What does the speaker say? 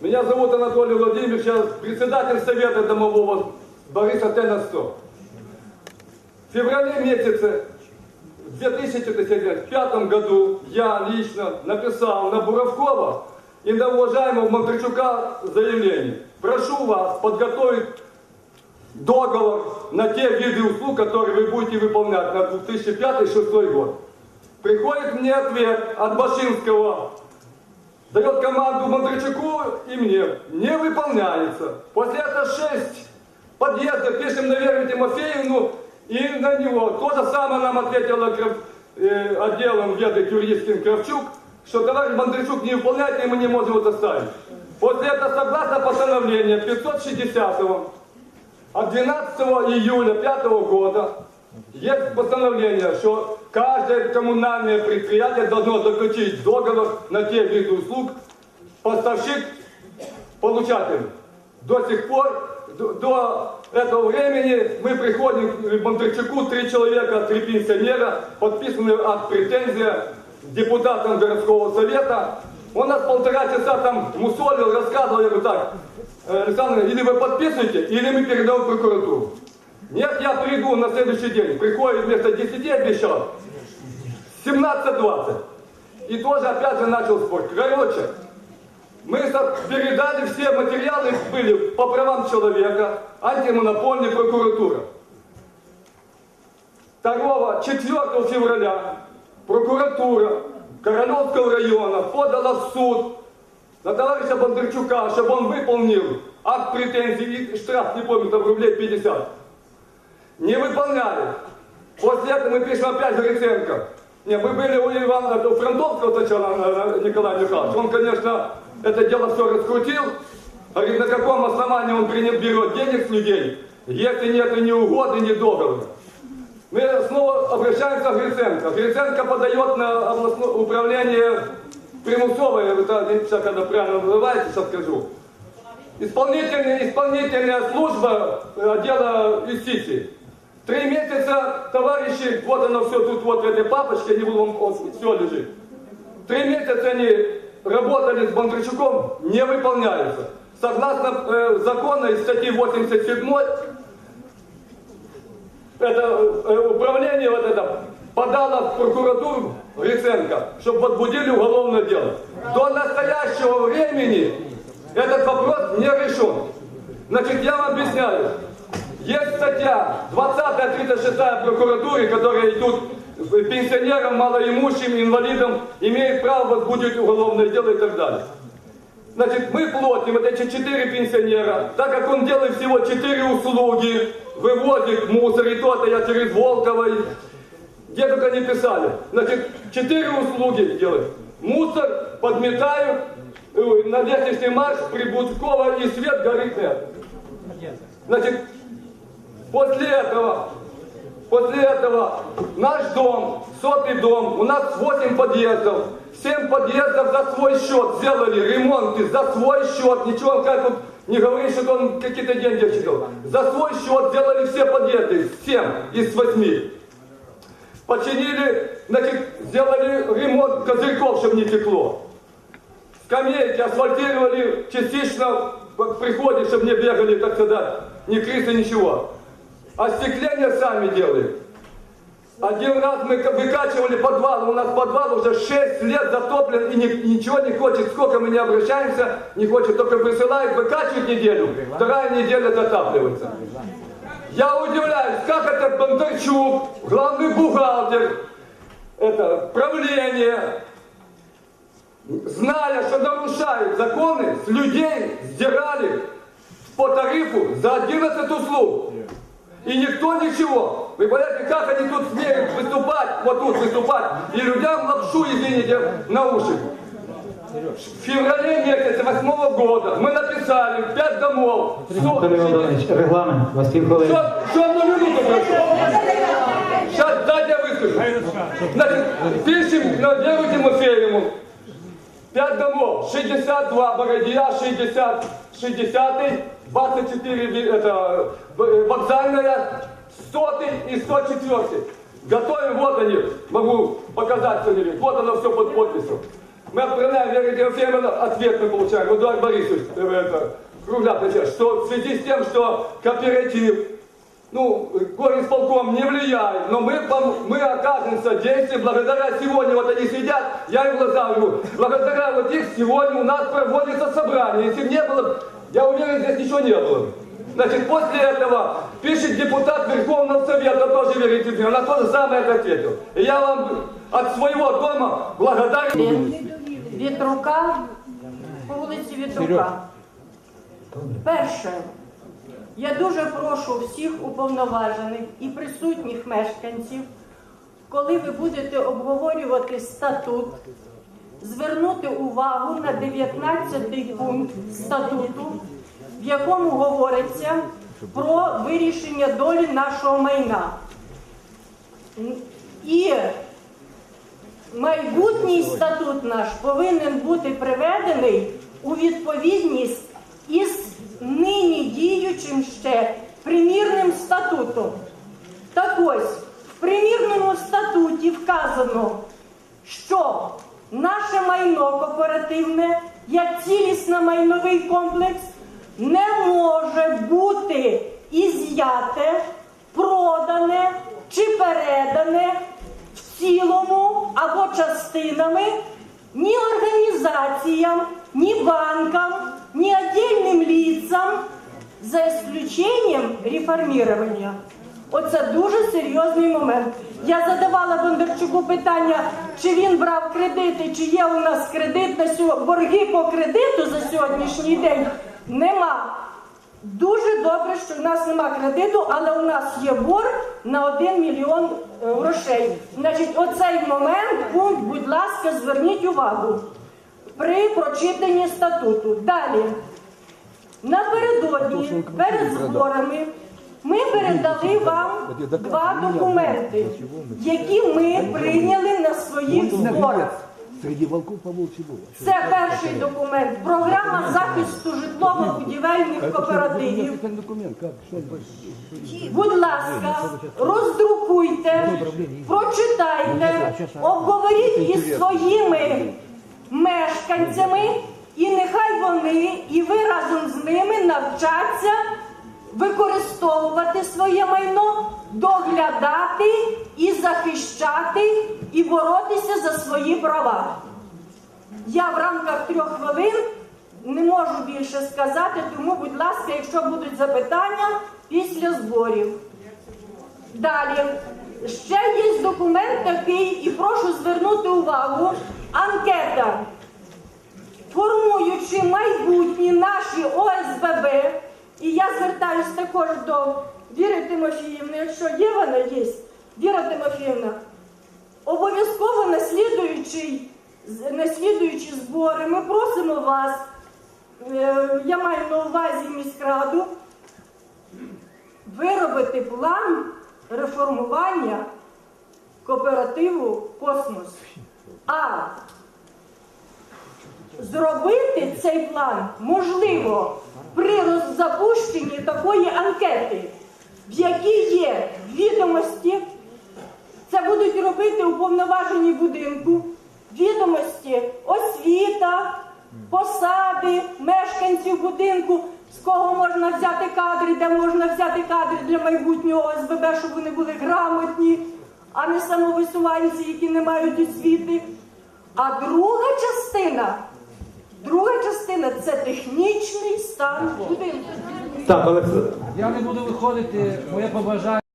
Меня зовут Анатолий Владимирович, я председатель Совета домового Бориса Т-100. В феврале месяце в 2005 году я лично написал на Буровкова и на уважаемого Мондрачука заявление. Прошу вас подготовить договор на те виды услуг, которые вы будете выполнять на 2005-2006 год. Приходит мне ответ от Башинского, дает команду Мондрачуку и мне. Не выполняется. После этого шесть подъездов пишем на Веру Тимофеевну и на него. То же самое нам ответила э, отделом веды юридическим Кравчук, что товарищ Мондрачук не выполняет, и мы не можем это ставить. После этого, согласно постановлению 560 от 12 июля 5 года есть постановление, что каждое коммунальное предприятие должно заключить договор на те виды услуг поставщик получатель. До сих пор, до, до этого времени мы приходим к Бондарчуку, три человека, три пенсионера, подписанный от претензия депутатам городского совета. Он нас полтора часа там мусолил, рассказывал, я говорю так, «Э, Александр, или вы подписываете, или мы передаем прокуратуру. Нет, я приду на следующий день. Приходит вместо 10 обещал, 17-20. И тоже опять же начал спорить. Короче, мы передали все материалы, были по правам человека, антимонопольная прокуратура. 2 4 февраля прокуратура Королевского района подала в суд на товарища Бондарчука, чтобы он выполнил акт претензий и штраф, не помню, там рублей 50. Не выполняли. После этого мы пишем опять Гриценко. Не, мы были у Ивана, у Фронтовского сначала э, Николая Михайловича. Он, конечно, это дело все раскрутил. Говорит, на каком основании он берет денег с людей, если нет ни угоды, ни договора. Мы снова обращаемся к Гриценко. Гриценко подает на областное управление примусовое, это как это правильно называется, сейчас скажу. Исполнительная, исполнительная служба э, отдела юстиции. Три месяца, товарищи, вот оно все тут вот в этой папочке, не буду вам, все лежит. Три месяца они работали с Бондарчуком, не выполняются. Согласно э, закону из статьи 87 это э, управление вот это подало в прокуратуру Гриценко, чтобы возбудили уголовное дело. До настоящего времени этот вопрос не решен. Значит, я вам объясняю. Есть статья 20-36 прокуратуры, которые идут пенсионерам, малоимущим, инвалидам, имеют право возбудить уголовное дело и так далее. Значит, мы платим вот эти четыре пенсионера, так как он делает всего четыре услуги, вывозит мусор, и то-то я через Волково, и где только не писали. Значит, четыре услуги делают. Мусор подметаю, э, на лестничный марш, Прибудкова и свет горит нет. Значит, после этого, после этого наш дом, сотый дом, у нас 8 подъездов. 7 подъездов за свой счет сделали ремонты, за свой счет. Ничего, как тут не говорит, что он какие-то деньги отчитал. За свой счет сделали все подъезды, 7 из 8. Починили, значит, сделали ремонт козырьков, чтобы не текло. Скамейки асфальтировали частично в приходе, чтобы не бегали, так сказать, ни крысы, ничего. Остекление сами делаем. Один раз мы ка- выкачивали подвал, у нас подвал уже 6 лет затоплен и ни- ничего не хочет, сколько мы не обращаемся, не хочет, только присылает, выкачивает неделю, вторая неделя затапливается. Я удивляюсь, как это Бондарчук, главный бухгалтер, это правление, зная, что нарушают законы, с людей сдирали по тарифу за 11 услуг. И никто ничего. Вы понимаете, как они тут смеют выступать, вот тут выступать, и людям лапшу, извините, на уши. В феврале месяце восьмого года мы написали пять домов. Анатолій Володимирович, регламент, у вас пів хвилини. Что, что одну минуту прошу? Сейчас дайте я выскажу. Значит, пишем на Веру Тимофееву. Пять домов. 62 Бородия, 60, 60, 24 ви- это, э, вокзальная, 100 и 104. Готовим, вот они, могу показать что-нибудь. Вот оно все под подписью. мы отправляем Вере Тимофеевну, ответ мы получаем, Эдуард Борисович, э, это, Кругляк, что в связи с тем, что кооператив, ну, горисполком не влияет, но мы, мы окажем содействие благодаря сегодня, вот они сидят, я им глаза говорю, благодаря вот их сегодня у нас проводится собрание, если бы не было, я уверен, здесь ничего не было. Значит, после этого пишет депутат Верховного Совета, тоже верите мне, она тоже самое это ответила. И я вам от своего дома благодарен. Вітрука по вулиці Вітрука. Перше, я дуже прошу всіх уповноважених і присутніх мешканців, коли ви будете обговорювати статут, звернути увагу на 19 пункт статуту, в якому говориться про вирішення долі нашого майна. І майбутній статут наш повинен бути приведений у відповідність із нині діючим ще примірним статутом. Так ось, в примірному статуті вказано, що наше майно кооперативне, як цілісно майновий комплекс, не може бути із'яте, продане чи передане в цілому або частинами ні організаціям, ні банкам, ні отдельним лицам, за исключением реформирования. Оце дуже серйозний момент. Я задавала Бондарчуку питання, чи він брав кредити, чи є у нас кредит на сьогодні, борги по кредиту за сьогоднішній день. Нема. Дуже добре, що в нас нема кредиту, але у нас є борг на 1 мільйон е, грошей. Значить, оцей момент, пункт, будь ласка, зверніть увагу при прочитанні статуту. Далі. Напередодні, перед зборами, ми передали вам два документи, які ми прийняли на своїх зборах. Це перший документ. Програма захисту житлово-будівельних кооперативів. Будь ласка, роздрукуйте, прочитайте, обговоріть із своїми мешканцями, і нехай вони і ви разом з ними навчаться використовувати своє майно, доглядати і захищати, і боротися за свої права. Я в рамках трьох хвилин не можу більше сказати, тому, будь ласка, якщо будуть запитання після зборів. Далі. Ще є документ такий, і прошу звернути увагу. Анкета. Формуючи майбутні наші ОСББ, і я звертаюсь також до Віри Тимофіївни, якщо є вона є, Віра Тимофіївна, Обов'язково наслідуючий, наслідуючі збори, ми просимо вас, е, я маю на увазі міськраду, виробити план реформування кооперативу Космос. А зробити цей план можливо при роз- запущенні такої анкети, в якій є відомості. Це будуть робити уповноважені будинку, відомості, освіта, посади, мешканців будинку, з кого можна взяти кадри, де можна взяти кадри для майбутнього ОСББ, щоб вони були грамотні, а не самовисуванці, які не мають освіти. А друга частина, друга частина це технічний стан будинку. Так, але Я не буду виходити, моє побажання.